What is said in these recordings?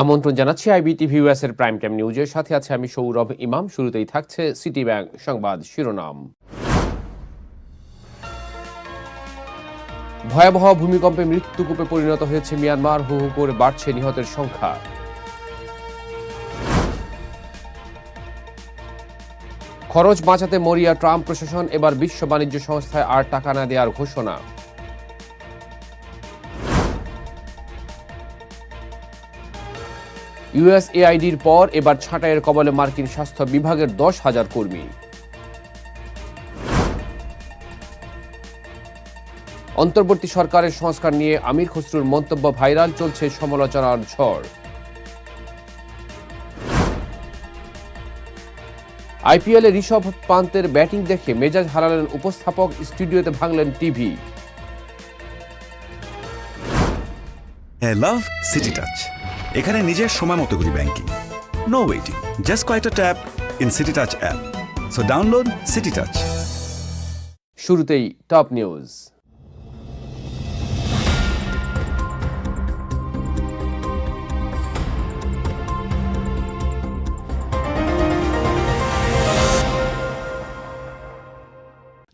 আমন্ত্রণ জানাচ্ছি IBTV US এর প্রাইম টাইম নিউজের সাথে আছে আমি সৌরভ ইমাম। শুরুতেই থাকছে সিটি ব্যাংক সংবাদ শিরোনাম। ভয়াবহ ভূমিকম্পে মৃত্যুকূপে পরিণত হয়েছে মিয়ানমার। হু হু করে বাড়ছে নিহতের সংখ্যা। খরচ বাঁচাতে মরিয়া ট্রাম্প প্রশাসন, এবার বিশ্ব বাণিজ্য সংস্থায় আর টাকা না দেওয়ার ঘোষণা। ইউএসএআইডির পর এবার ছাঁটাইয়ের কবলে মার্কিন স্বাস্থ্য বিভাগের দশ হাজার কর্মী। অন্তর্বর্তী সরকারের সংস্কার নিয়ে আমির খসরুর মন্তব্য ভাইরাল চলছে সমালোচনার ঝড়। আইপিএলে ঋষভ পান্তের ব্যাটিং দেখে মেজাজ হারালেন উপস্থাপক, স্টুডিওতে ভাঙলেন টিভি। এখানে নিজের সময় মতো করি ব্যাংকিং নো ওয়েটিং জাস্ট কয়েকটা tap in city touch app so download city touch শুরুতেই টপ নিউজ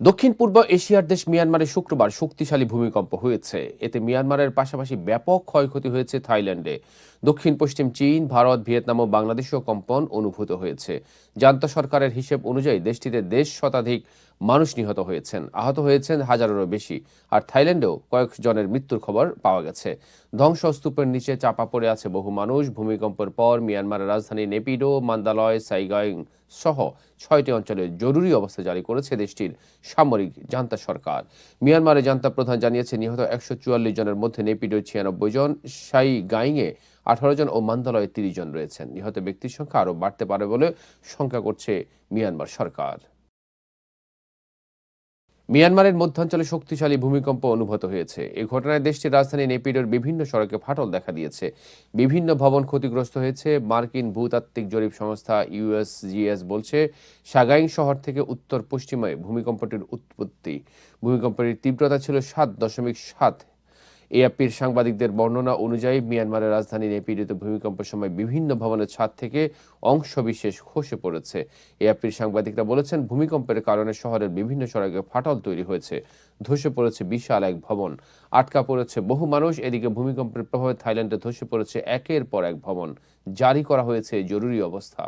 দক্ষিণ পূর্ব এশিয়ার দেশ মিয়ানমারে শুক্রবার শক্তিশালী ভূমিকম্প হয়েছে। এতে মিয়ানমারের পাশাপাশি ব্যাপক ক্ষয়ক্ষতি হয়েছে থাইল্যান্ডে। দক্ষিণ পশ্চিম চীন, ভারত, ভিয়েতনাম ও বাংলাদেশেও কম্পন অনুভূত হয়েছে। জান্ত সরকারের হিসেব অনুযায়ী দেশটিতে দেশ শতাধিক মানুষ নিহত হয়েছেন। আহত হয়েছেন হাজারেরও বেশি। আর থাইল্যান্ডেও কয়েক জনের মৃত্যুর খবর পাওয়া গেছে। ধ্বংসস্তূপের নিচে চাপা পড়ে আছে বহু মানুষ। ভূমিকম্পের পর মিয়ানমারের রাজধানী নেপিডো, মান্দালয়, সাইগাইং সহ ছয়টি অঞ্চলে জরুরি অবস্থা জারি করেছে দেশটির সামরিক জান্তা সরকার। মিয়ানমারের জান্তা প্রধান জানিয়েছে নিহত একশো চুয়াল্লিশ জনের মধ্যে নেপিডো ছিয়ানব্বই জন সাই গাইংয়ে আঠারো জন ও মান্দালয়ে তিরিশ জন রয়েছেন। নিহত ব্যক্তির সংখ্যা আরও বাড়তে পারে বলে শঙ্কা করছে মিয়ানমার সরকার। মিয়ানমারের মধ্যাঞ্চলে শক্তিশালী ভূমিকম্প অনুভূত হয়েছে। এই ঘটনায় দেশটির রাজধানী নেপিডোর বিভিন্ন সড়কে ফাটল দেখা দিয়েছে। বিভিন্ন ভবন ক্ষতিগ্রস্ত হয়েছে। মার্কিন ভূতাত্ত্বিক জরিপ সংস্থা ইউএসজিএস বলছে, সাগাইং শহর থেকে উত্তর পশ্চিমে ভূমিকম্পটির উৎপত্তি। ভূমিকম্পটির তীব্রতা ছিল সাত দশমিক সাত এআপির সাংবাদিকদের বর্ণনা অনুযায়ী মিয়ানমারের রাজধানী নেপিডিতে ভূমিকম্পের সময় বিভিন্ন ভবনের ছাদ থেকে অংশবিশেষ খসে পড়েছে। এআপির সাংবাদিকরা বলেছেন, ভূমিকম্পের কারণে শহরের বিভিন্ন সড়কে ফাটল তৈরি হয়েছে। ধসে পড়েছে বিশাল এক ভবন, আটকা পড়েছে বহু মানুষ। এদিকে ভূমিকম্পের প্রভাবে থাইল্যান্ডে ধসে পড়েছে একের পর এক ভবন। জারি করা হয়েছে জরুরি অবস্থা।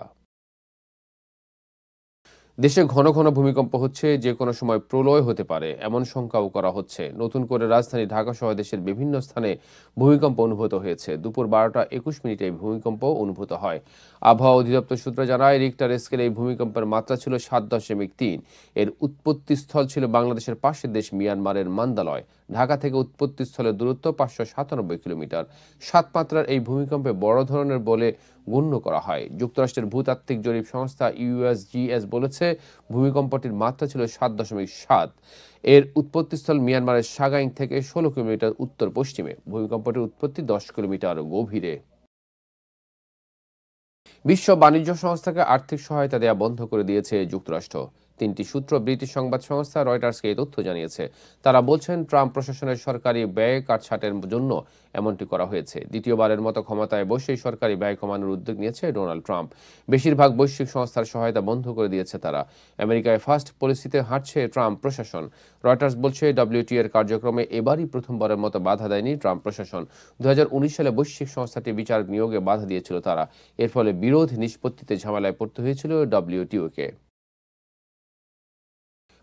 দেশে ঘন ঘন ভূমিকম্প হচ্ছে, যে কোনো সময় প্রলয় হতে পারে, এমন শঙ্কাও করা হচ্ছে। নতুন করে রাজধানী ঢাকা সহ দেশের বিভিন্ন স্থানে ভূমিকম্প অনুভূত হয়েছে। দুপুর বারোটা একুশ মিনিটে এই ভূমিকম্প অনুভূত হয়। আবহাওয়া অধিদপ্তর সূত্র জানায়, রিক্টার স্কেলে এই ভূমিকম্পের মাত্রা ছিল সাত দশমিক তিন। এর উৎপত্তিস্থল ছিল বাংলাদেশের পাশের দেশ মিয়ানমারের মান্দালয়। ঢাকা থেকে উৎপত্তিস্থলের দূরত্ব পাঁচশো সাতানব্বই কিলোমিটার। সাত মাত্রার এই ভূমিকম্পে বড় ধরনের বলে গণ্য করা হয়। যুক্তরাষ্ট্রের ভূতাত্ত্বিক জরিপ সংস্থা ইউএসজিএস বলেছে, ভূমিকম্পটির মাত্রা ছিল সাত দশমিক সাত। এর উৎপত্তিস্থল মিয়ানমারের সাগাইং থেকে ষোলো কিলোমিটার উত্তর পশ্চিমে। ভূমিকম্পটির উৎপত্তি দশ কিলোমিটার গভীরে। বিশ্ব বাণিজ্য সংস্থাকে আর্থিক সহায়তা দেওয়া বন্ধ করে দিয়েছে যুক্তরাষ্ট্র। তিনটি সূত্র ব্রিটিশ সংবাদ সংস্থা রয়টার্সকে এই তথ্য জানিয়েছে। তারা বলছেন, ট্রাম্প প্রশাসনের সরকারি ব্যয় কাটছাটের জন্য এমনটি করা হয়েছে। দ্বিতীয়বারের মতো ক্ষমতায় বসেই সরকারি ব্যয় কমানোর উদ্যোগ নিয়েছে ডোনাল্ড ট্রাম্প। বেশিরভাগ বৈশ্বিক সংস্থার সহায়তা বন্ধ করে দিয়েছে তারা। আমেরিকায় ফার্স্ট পলিসিতে হাঁটছে ট্রাম্প প্রশাসন। রয়টার্স বলছে ডব্লিউটি এর কার্যক্রমে এবারই প্রথমবারের মতো বাধা দেয়নি ট্রাম্প প্রশাসন। দুই হাজার উনিশ সালে বৈশ্বিক সংস্থাটি বিচার নিয়োগে বাধা দিয়েছিল তারা। এর ফলে বিরোধ নিষ্পত্তিতে ঝামেলায় পড়তে হয়েছিল ডব্লিউটিওকে।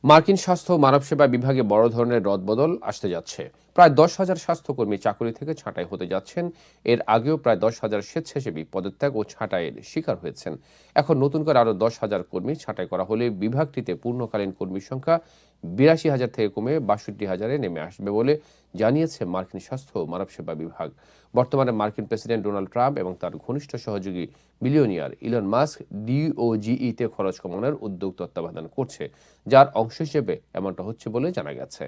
মার্কিন স্বাস্থ্য ও মানব সেবা বিভাগে বড় ধরনের রদবদল আসতে যাচ্ছে। প্রায় দশ হাজার স্বাস্থ্যকর্মী চাকরি থেকে ছাঁটাই হতে যাচ্ছেন। এর আগেও প্রায় দশ হাজার স্বেচ্ছাসেবী পদত্যাগ ও ছাঁটাইয়ের শিকার হয়েছেন। এখন নতুন করে আরও দশ হাজার কর্মী ছাঁটাই করা হলে বিভাগটিতে পূর্ণকালীন কর্মীর সংখ্যা বিরাশি হাজার থেকে কমে বাষট্টি হাজারে নেমে আসবে বলে জানিয়েছে মার্কিন স্বাস্থ্য ও মানব সেবা বিভাগ। বর্তমানে মার্কিন প্রেসিডেন্ট ডোনাল্ড ট্রাম্প এবং তার ঘনিষ্ঠ সহযোগী বিলিয়নিয়ার ইলন মাস্ক ডিওজিইতে খরচ কমানোর উদ্যোগ তত্ত্বাবধান করছে, যার অংশ হিসেবে এমনটা হচ্ছে বলে জানা গেছে।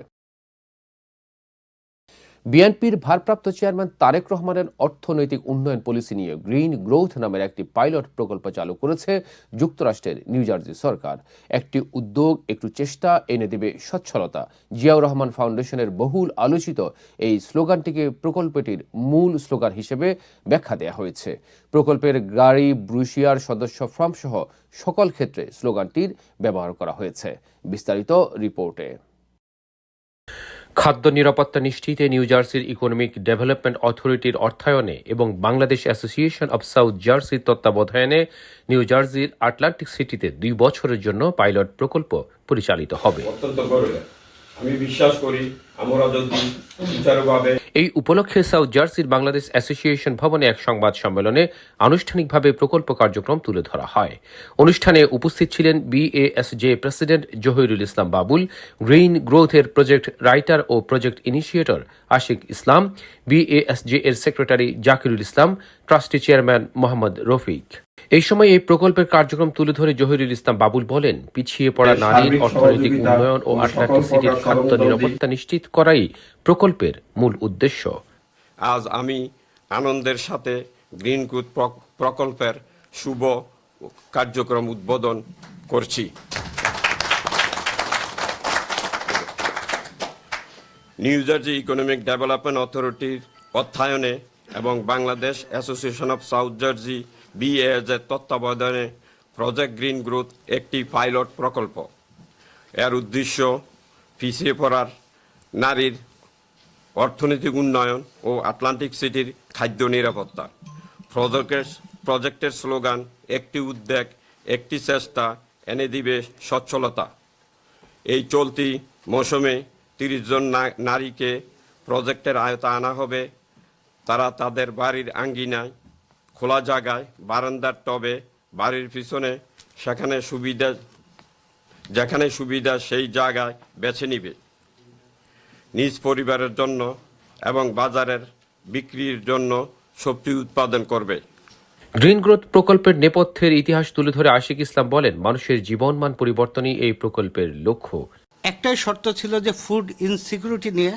বিএনপির ভারপ্রাপ্ত চেয়ারম্যান তারেক রহমানের অর্থনৈতিক উন্নয়ন পলিসি নিয়ে গ্রিন গ্রোথ নামের একটি পাইলট প্রকল্প চালু করেছে যুক্তরাষ্ট্রের নিউ জার্সি সরকার। একটি উদ্যোগ, একটু চেষ্টা, এনে দেবে সচ্ছলতা। জিয়াউর রহমান ফাউন্ডেশনের বহুল আলোচিত এই স্লোগানটিকে প্রকল্পটির মূল স্লোগান হিসেবে ব্যাখ্যা দেওয়া হয়েছে। প্রকল্পের গাড়ি, ব্রুশিয়ার সদস্য ফর্ম সহ সকল ক্ষেত্রে স্লোগানটির ব্যবহার করা হয়েছে। বিস্তারিত রিপোর্টে। খাদ্য নিরাপত্তা নিশ্চিতে নিউ জার্সির ইকোনমিক ডেভেলপমেন্ট অথরিটির অর্থায়নে এবং বাংলাদেশ অ্যাসোসিয়েশন অব সাউথ জার্সির তত্ত্বাবধানে নিউ জার্সির আটলান্টিক সিটিতে দুই বছরের জন্য পাইলট প্রকল্প পরিচালিত হবে। অত্যন্ত আমি বিশ্বাস করি, আমরা যদি সুচারুভাবে এই উপলক্ষে সাউথ জার্সির বাংলাদেশ অ্যাসোসিয়েশন ভবনে এক সংবাদ সম্মেলনে আনুষ্ঠানিকভাবে প্রকল্প কার্যক্রম তুলে ধরা হয়। অনুষ্ঠানে উপস্থিত ছিলেন BASJ president Zahirul Islam Babul, green গ্রোথের প্রজেক্ট রাইটার ও project initiator Ashik Islam BASJ এর secretary Zakirul Islam, trustee chairman Mohammad Rafiq. এই সময় এই প্রকল্পের কার্যক্রম তুলে ধরে জহিরুল ইসলাম বাবুল বলেন পিছিয়ে পড়া নারীর অর্থনৈতিক উন্নয়ন ও আটলান্টিক সিটির খাদ্য নিরাপত্তা নিশ্চিত করাই প্রকল্পের মূল উদ্দেশ্য। আজ আমি আনন্দের সাথে গ্রিন গ্রোথ প্রকল্পের শুভ কার্যক্রম উদ্বোধন করছি। নিউ জার্সি ইকোনমিক ডেভেলপমেন্ট অথরিটির অর্থায়নে এবং Bangladesh association of south Jersey BAAJ এর তত্ত্বাবধানে প্রজেক্ট গ্রিন গ্রোথ একটি পাইলট প্রকল্প। এর উদ্দেশ্য পিছিয়ে পড়ার নারীর অর্থনৈতিক উন্নয়ন ও আটলান্টিক সিটির খাদ্য নিরাপত্তা। প্রজেক্টের প্রজেক্টের স্লোগান একটি উদ্বেগ, একটি চেষ্টা, এনে দিবে সচ্ছলতা। এই চলতি মৌসুমে তিরিশ জন নারীকে প্রজেক্টের আয়তা আনা হবে। তারা তাদের বাড়ির আঙ্গিনায় খোলা জায়গায় বারান্দার টবে বাড়ির পিছনে সেখানে সুবিধা যেখানে সুবিধা সেই জায়গায় বেছে নিবে। নিজ পরিবারের জন্য এবং বাজারের বিক্রির জন্য সবজি উৎপাদন করবে। গ্রিন গ্রোথ প্রকল্পের নেপথ্যের ইতিহাস তুলে ধরে আশিক ইসলাম বলেন মানুষের জীবনমান পরিবর্তনই এই প্রকল্পের লক্ষ্য। একটাই শর্ত ছিল যে ফুড ইনসিকিউরিটি নিয়ে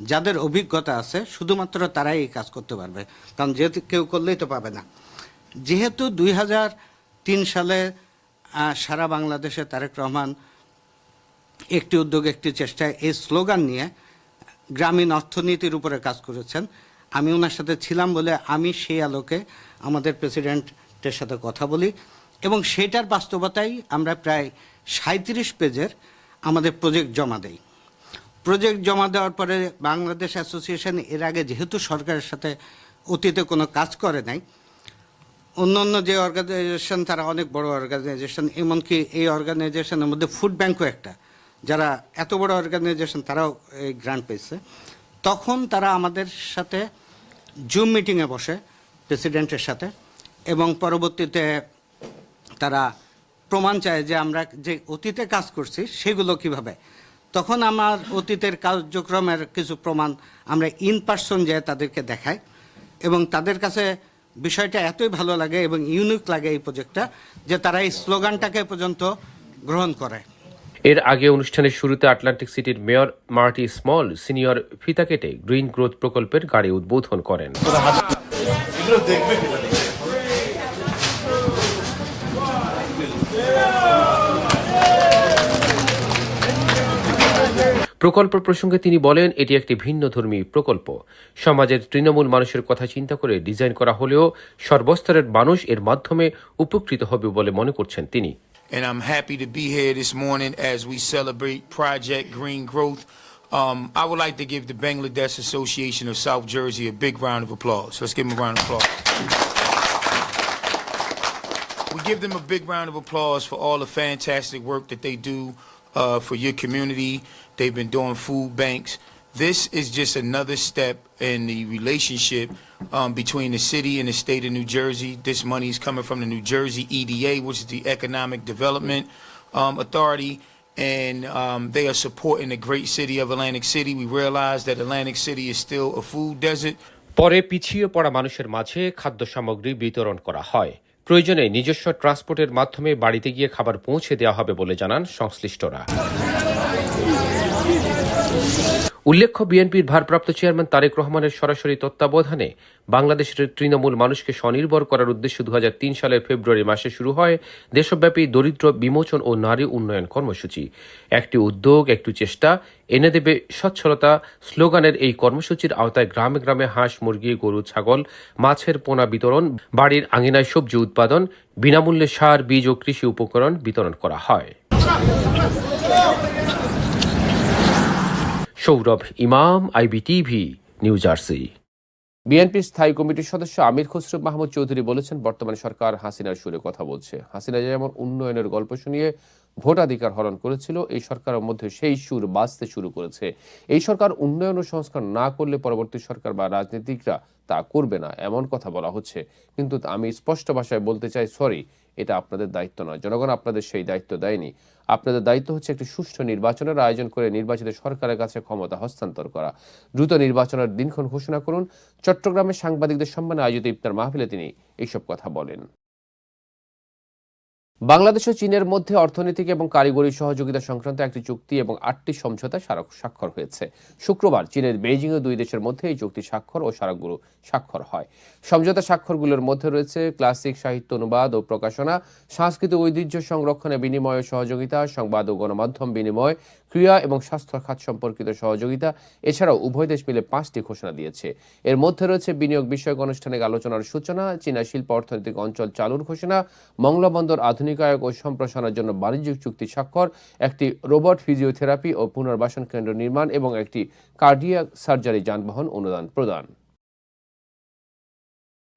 যাদের অভিজ্ঞতা আছে, শুধুমাত্র তারাই এই কাজ করতে পারবে। কারণ যেহেতু কেউ করলেই তো পাবে না। যেহেতু দুই হাজার তিন সালে সারা বাংলাদেশে তারেক রহমান একটি উদ্যোগ, একটি চেষ্টায় এই স্লোগান নিয়ে গ্রামীণ অর্থনীতির উপরে কাজ করেছেন। আমি ওনার সাথে ছিলাম বলে আমি সেই আলোকে আমাদের প্রেসিডেন্টের সাথে কথা বলি এবং সেটার বাস্তবতাই আমরা প্রায় সাঁত্রিশ পেজের আমাদের প্রজেক্ট জমা দেই। প্রজেক্ট জমা দেওয়ার পরে বাংলাদেশ অ্যাসোসিয়েশন এর আগে যেহেতু সরকারের সাথে অতীতে কোনো কাজ করে নাই, অন্য অন্য যে অর্গানাইজেশন তারা অনেক বড় অর্গানাইজেশন এমনকি এই অর্গানাইজেশনের মধ্যে ফুড ব্যাংকও একটা, যারা এত বড় অর্গানাইজেশন তারাও এই গ্রান্ট পেয়েছে। তখন তারা আমাদের সাথে জুম মিটিংয়ে বসে প্রেসিডেন্টের সাথে, এবং পরবর্তীতে তারা প্রমাণ চায় যে আমরা যে অতীতে কাজ করছি, সেগুলো কীভাবে? তখন আমার অতীতের কার্যক্রমের কিছু প্রমাণ আমরা ইন পার্সন যে তাদেরকে দেখাই এবং তাদের কাছে বিষয়টা এতই ভালো লাগে এবং ইউনিক লাগে এই প্রজেক্টটা যে তারা এই স্লোগানটাকে পর্যন্ত গ্রহণ করে। এর আগে অনুষ্ঠানের শুরুতে আটলান্টিক সিটির মেয়র মার্টি স্মল সিনিয়র ফিতা কেটে গ্রিন গ্রোথ প্রকল্পের গাড়ি উদ্বোধন করেন। প্রকল্প প্রসঙ্গে তিনি বলেন এটি একটি ভিন্ন ধর্মী প্রকল্প সমাজের তৃণমূল মানুষের কথা চিন্তা করে ডিজাইন করা হলেও সর্বস্তরের মানুষ এর মাধ্যমে উপকৃত হবে বলে মনে করছেন তিনি and I'm happy to be here this morning as we celebrate Project Green Growth. Um, I would like to give the Bangladesh Association of South Jersey a big round of applause. Let's give them a round of applause. We give them a big round of applause for all the fantastic work that they do uh, for your community. They've been doing food banks. This is just another step in the relationship um, between the city and the state of New Jersey. This money is coming from the New Jersey EDA, which is the Economic Development um, Authority, and um, they are supporting the great city of Atlantic City. We realize that Atlantic City is still a food desert. পরে পিছিয়ে পড়া মানুষের মাঝে খাদ্য সামগ্রী বিতরণ করা হয় প্রয়োজনে নিজস্ব ট্রান্সপোর্টের মাধ্যমে বাড়িতে গিয়ে খাবার পৌঁছে দেওয়া হবে বলে জানান সংশ্লিষ্টরা। উল্লেখ্য, বিএনপির ভারপ্রাপ্ত চেয়ারম্যান তারেক রহমানের সরাসরি তত্ত্বাবধানে বাংলাদেশের তৃণমূল মানুষকে স্বনির্ভর করার উদ্দেশ্যে দু হাজার তিন সালের ফেব্রুয়ারি মাসে শুরু হয় দেশব্যাপী দরিদ্র বিমোচন ও নারী উন্নয়ন কর্মসূচি। একটি উদ্যোগ, একটি চেষ্টা, এনে দেবে সচ্ছলতা, স্লোগানের এই কর্মসূচির আওতায় গ্রামে গ্রামে হাঁস, মুরগি, গরু, ছাগল, মাছের পোনা বিতরণ, বাড়ির আঙিনায় সবজি উৎপাদন, বিনামূল্যে সার, বীজ ও কৃষি উপকরণ বিতরণ করা হয়। সৌরভ ইমাম, আইবিটিভি, নিউ জার্সি। বিএনপির স্থায়ী কমিটির সদস্য আমির খসরু মাহমুদ চৌধুরী বলেছেন, বর্তমানে সরকার হাসিনার সুরে কথা বলছে। হাসিনা যেমন উন্নয়নের গল্প শুনিয়ে ভোটাধিকার হরণ করেছিল, এই সরকারের মধ্যে সেই সুর বাঁচতে শুরু করেছে। এই সরকার উন্নয়ন ও সংস্কার না করলে পরবর্তী সরকার বা রাজনীতিকরা তা করবে না, এমন কথা বলা হচ্ছে। কিন্তু আমি স্পষ্ট ভাষায় বলতে চাই, সরি, এটা আপনাদের দায়িত্ব নয়। জনগণ আপনাদের সেই দায়িত্ব দেয়নি। আপনাদের দায়িত্ব হচ্ছে একটি সুষ্ঠু নির্বাচনের আয়োজন করে নির্বাচিত সরকারের কাছে ক্ষমতা হস্তান্তর করা। দ্রুত নির্বাচনের দিনক্ষণ ঘোষণা করুন। চট্টগ্রামে সাংবাদিকদের সম্মানে আয়োজিত ইফতার মাহফিলে তিনি এইসব কথা বলেন। বাংলাদেশ ও চীনের মধ্যে অর্থনৈতিক এবং কারিগরি সহযোগিতা সংক্রান্ত একটি চুক্তি এবং আটটি সমঝোতা স্মারক স্বাক্ষর হয়েছে। শুক্রবার চীনের বেইজিংয়ে দুই দেশের মধ্যে এই চুক্তি স্বাক্ষর ও স্মারকগুলো স্বাক্ষর হয়। সমঝোতা স্বাক্ষরগুলোর মধ্যে রয়েছে ক্লাসিক সাহিত্য অনুবাদ ও প্রকাশনা, সাংস্কৃতিক ঐতিহ্য সংরক্ষণে বিনিময় ও সহযোগিতা, সংবাদ ও গণমাধ্যম বিনিময় ক্রিয়া এবং স্বাস্থ্য খাত সম্পর্কিত সহযোগিতা। এছাড়াও উভয় দেশ মিলে পাঁচটি ঘোষণা দিয়েছে। এর মধ্যে রয়েছে বিনিয়োগ বিষয়ক আনুষ্ঠানিক আলোচনার সূচনা, চীনা শিল্প অর্থনৈতিক অঞ্চল চালুর ঘোষণা, মংলা বন্দর আধুনিকায়ক ও সম্প্রসারণের জন্য বাণিজ্যিক চুক্তি স্বাক্ষর, একটি রোবট ফিজিওথেরাপি ও পুনর্বাসন কেন্দ্র নির্মাণ এবং একটি কার্ডিয়াক সার্জারি যানবাহন অনুদান প্রদান।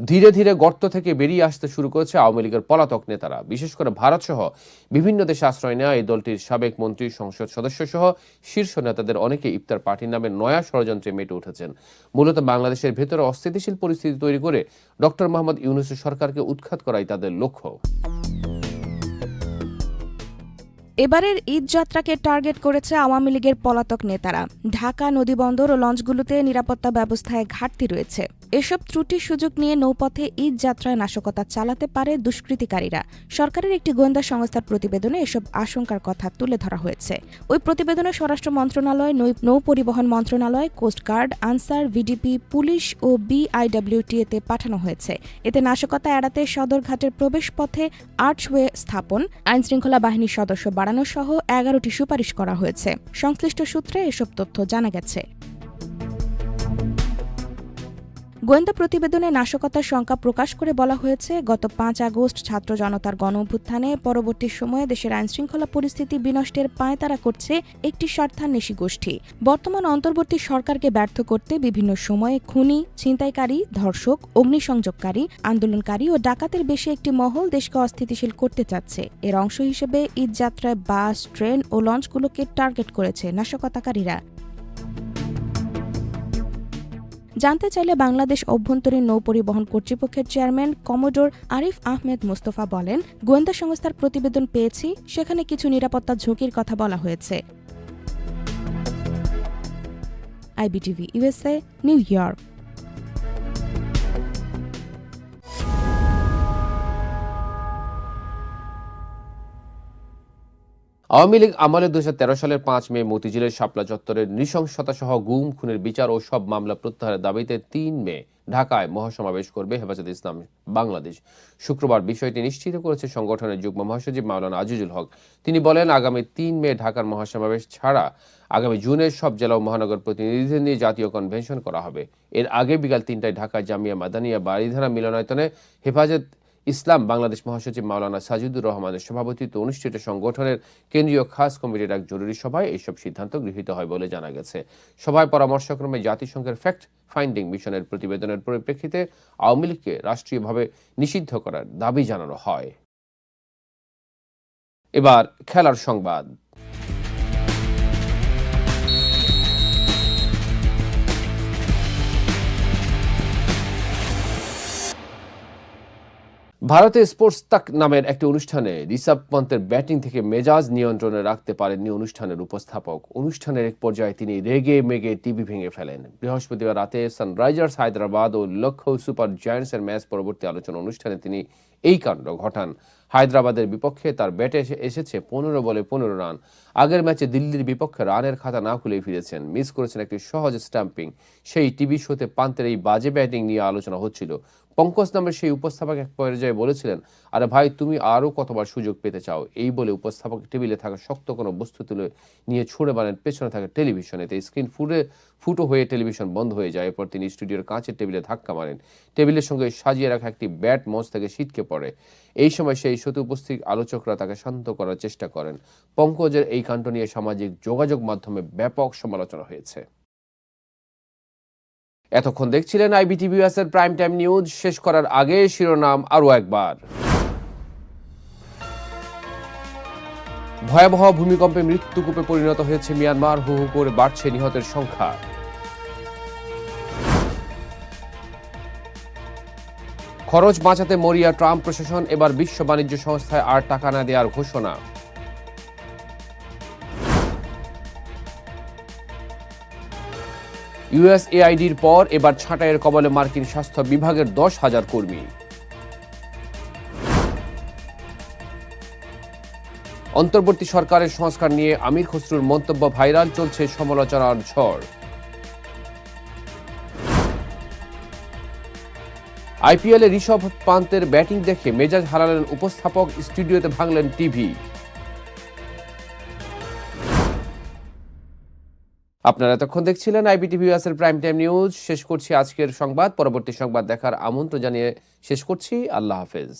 ধীরে ধীরে গর্ত থেকে বেরিয়ে আসতে শুরু করেছে আওয়ামী লীগের পলাতক নেতারা। বিশেষ করে ভারত সহ বিভিন্ন দেশে আশ্রয় নেওয়া এই দলটির সাবেক মন্ত্রী, সংসদ সদস্য সহ শীর্ষ নেতাদের অনেকে ইফতার পার্টির নামে নয়া ষড়যন্ত্রে মেটে উঠেছেন। মূলত বাংলাদেশের ভেতরে অস্থিতিশীল পরিস্থিতি তৈরি করে ডক্টর মোহাম্মদ ইউনুসের সরকারকে উৎখাত করাই তাদের লক্ষ্য। এবারের ঈদ যাত্রাকে টার্গেট করেছে আওয়ামী লীগের পলাতক নেতারা। ঢাকা নদীবন্দর ও লঞ্চগুলোতে নিরাপত্তা ব্যবস্থায় ঘাটতি রয়েছে। এসব ত্রুটির সুযোগ নিয়ে নৌপথে ঈদ যাত্রায় নাশকতা চালাতে পারে দুষ্কৃতিকারীরা। সরকারের একটি গোয়েন্দা সংস্থার প্রতিবেদনে এসব আশঙ্কার কথা তুলে ধরা হয়েছে। ওই প্রতিবেদনে স্বরাষ্ট্র মন্ত্রণালয়, নৌ- পরিবহন মন্ত্রণালয় coast guard Ansar, VDP, police ও বিআইডব্লিউটিএতে পাঠানো হয়েছে। এতে নাশকতা এড়াতে সদরঘাটের প্রবেশ পথে আর্চওয়ে স্থাপন, আইনশৃঙ্খলা বাহিনীর সদস্য বাড়ানো সহ এগারোটি সুপারিশ করা হয়েছে। সংশ্লিষ্ট সূত্রে এসব তথ্য জানা গেছে। গোয়েন্দা প্রতিবেদনে নাশকতার সংখ্যা প্রকাশ করে বলা হয়েছে, গত পাঁচ আগস্ট ছাত্র জনতার গণ অভ্যুত্থানে পরবর্তী সময়ে দেশের আইনশৃঙ্খলা পরিস্থিতি বিনষ্টের পায়তারা করছে একটি স্বার্থান্বেষী গোষ্ঠী। বর্তমান অন্তর্বর্তী সরকারকে ব্যর্থ করতে বিভিন্ন সময়ে খুনি, ছিনতাইকারী, ধর্ষক, অগ্নিসংযোগকারী, আন্দোলনকারী ও ডাকাতের বেশি একটি মহল দেশকে অস্থিতিশীল করতে চাচ্ছে। এর অংশ হিসেবে ঈদযাত্রায় বাস, ট্রেন ও লঞ্চগুলোকে টার্গেট করেছে নাশকতাকারীরা। জানতে চাইলে বাংলাদেশ অভ্যন্তরীণ নৌ পরিবহন কর্তৃপক্ষের চেয়ারম্যান কমোডোর আরিফ আহমেদ মোস্তফা বলেন, গোয়েন্দা সংস্থার প্রতিবেদন পেয়েছি, সেখানে কিছু নিরাপত্তা ঝুঁকির কথা বলা হয়েছে। IBTV USA New York. Awami League আমলে দু সালের পাঁচ মে মতিঝিলের শাপলা চত্বরের নৃশংসতা সহ গুম, খুনের বিচার ও সব মামলা প্রত্যাহারের দাবিতে তিন মে ঢাকায় মহাসমাবেশ করবে হেফাজত ইসলাম বাংলাদেশ। শুক্রবার বিষয়টি নিশ্চিত করেছে সংগঠনের যুগ্ম মহাসচিব মাওলানা আজিজুল হক। তিনি বলেন, আগামী তিন মে ঢাকার মহাসমাবেশ ছাড়া আগামী জুনের সব জেলা ও মহানগর প্রতিনিধিদের নিয়ে জাতীয় কনভেনশন করা হবে। এর আগে বিকাল তিনটায় ঢাকা জামিয়া মাদানিয়া বাড়িধারা মিলনায়তনে হেফাজত ইসলাম, বাংলাদেশ মহাসচিব মাওলানা সাজিদুর রহমানের সভাপতিত্বে অনুষ্ঠিত সংগঠনের কেন্দ্রীয় খাস কমিটির এক জরুরি সভায় এইসব সিদ্ধান্ত গৃহীত হয় বলে জানা গেছে। সভায় পরামর্শক্রমে জাতিসংঘের ফ্যাক্ট ফাইন্ডিং মিশনের প্রতিবেদনের পরিপ্রেক্ষিতে আওয়ামী লীগকে রাষ্ট্রীয়ভাবে নিষিদ্ধ করার দাবি জানানো হয়। এবার খেলার সংবাদ। ভারতে স্পোর্টস তাক নামের একটি অনুষ্ঠানে ঋষভ পন্তের ব্যাটিং থেকে মেজাজ নিয়ন্ত্রণে রাখতে পারেননি অনুষ্ঠানের উপস্থাপক। অনুষ্ঠানের এক পর্যায়ে তিনি রেগে মেগে টিভি ভেঙে ফেলেন। বৃহস্পতিবার রাতে সানরাইজার্স হায়দ্রাবাদ ও লক্ষ্ণৌ সুপার জায়ান্টসের ম্যাচ পরবর্তী আলোচনা অনুষ্ঠানে তিনি এই কাণ্ড ঘটান। হায়দ্রাবাদের বিপক্ষে তার ব্যাটে এসে এসেছে পনেরো বলে পনেরো রান। আগের ম্যাচে দিল্লির বিপক্ষে রানের খাতা না খুলে ফিরেছেন। মিস করেছেন একটি সহজ স্ট্যাম্পিং। সেই টিভি শোতে পান্তের এই বাজে ব্যাটিং নিয়ে আলোচনা হচ্ছিল। পঙ্কজ নামের সেই উপস্থাপক এক পর্যায়ে বলেছিলেন, আরে ভাই, তুমি আরও কতবার সুযোগ পেতে চাও? এই বলে উপস্থাপক টেবিলে থাকা শক্ত কোনো বস্তু তুলে নিয়ে ছুঁড়ে মারেন। পেছনে থাকা টেলিভিশনে এতে স্ক্রিন ফুটে, ফুটো হয়ে টেলিভিশন বন্ধ হয়ে যায়। এরপর তিনি স্টুডিওর কাঁচের টেবিলে ধাক্কা মারেন। টেবিলের সঙ্গে সাজিয়ে রাখা একটি ব্যাট মঞ্চ থেকে ছিটকে পড়ে। এই সময় সেই সতী উপস্থিত আলোচকরা তাকে শান্ত করার চেষ্টা করেন। পঙ্কজের এই কাণ্ড নিয়ে সামাজিক যোগাযোগ মাধ্যমে ব্যাপক সমালোচনা হয়েছে। এতক্ষণ দেখছিলেন আইবিটিভিএস এর প্রাইম টাইম নিউজ শেষ করার আগে শিরোনাম আরও একবার। ভয়াবহ ভূমিকম্পে মৃত্যুকূপে পরিণত হয়েছে মিয়ানমার। হু হু করে বাড়ছে নিহতের সংখ্যা। খরচ বাঁচাতে মরিয়া ট্রাম্প প্রশাসন, এবার বিশ্ব বাণিজ্য সংস্থায় আর টাকা না দেওয়ার ঘোষণা। ইউএসএআইডির পর এবার ছাঁটাইয়ের কবলে মার্কিন স্বাস্থ্য বিভাগের দশ হাজার কর্মী। অন্তর্বর্তী সরকারের সংস্কার নিয়ে আমির খসরুর মন্তব্য ভাইরাল চলছে সমালোচনার ঝড়। আইপিএলে ঋষভ পান্তের ব্যাটিং দেখে মেজাজ হারালেন উপস্থাপক, স্টুডিওতে ভাঙলেন টিভি। আপনারা এতক্ষণ দেখছিলেন আইবিটিভি এর প্রাইম টাইম নিউজ শেষ করছি আজকের সংবাদ। পরবর্তী সংবাদ দেখার আমন্ত্রণ জানিয়ে শেষ করছি। আল্লাহ হাফেজ।